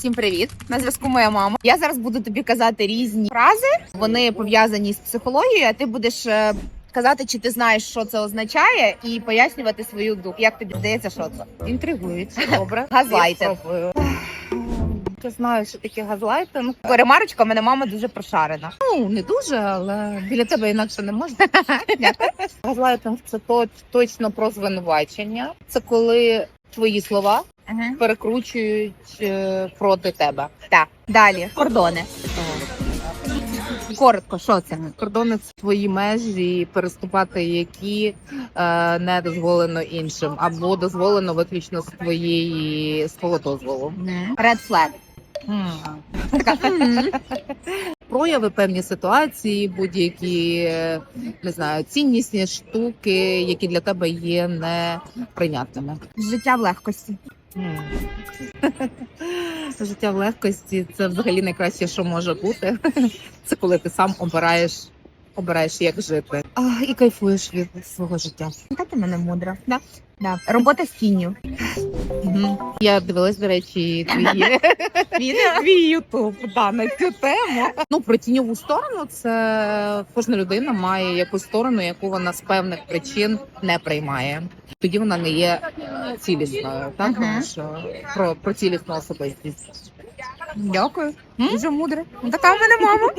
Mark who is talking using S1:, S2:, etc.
S1: Всім привіт! На зв'язку моя мама. Я зараз буду тобі казати різні фрази. Вони пов'язані з психологією. А ти будеш е, казати, чи ти знаєш, що це означає, і пояснювати свою думку. Як тобі здається, що це?
S2: Інтригують. Добре.
S1: Газлайтинг.
S2: Я знаю, що таке газлайтинг.
S1: Ремарочка, у мене мама дуже прошарена.
S2: Ну, не дуже, але біля тебе інакше не можна. Газлайтинг це точно про звинувачення. Це коли твої слова перекручують е, проти тебе.
S1: Так, далі кордони. Коротко, що це?
S2: Кордони це твої межі, переступати які е, не дозволено іншим, або дозволено виключно з твоєї з твого дозволу.
S1: Red flag.
S2: прояви певні ситуації, будь-які е, не знаю, ціннісні штуки, які для тебе є неприйнятними.
S1: Життя в легкості.
S2: Життя в легкості це взагалі найкраще, що може бути. Це коли ти сам обираєш, обираєш, як жити. А, і кайфуєш від свого життя.
S1: Та ти мене мудра. Да. Да. Робота з тінню.
S2: Угу. Я дивилась, до речі,
S1: Відео.
S2: твій ютуб да, на цю тему. Ну про тіньову сторону це кожна людина має якусь сторону, яку вона з певних причин не приймає. Тоді вона не є цілісною, так тому що про, про цілісну особистість.
S1: Дякую. Дуже мудра. Ну, Така в мене мама.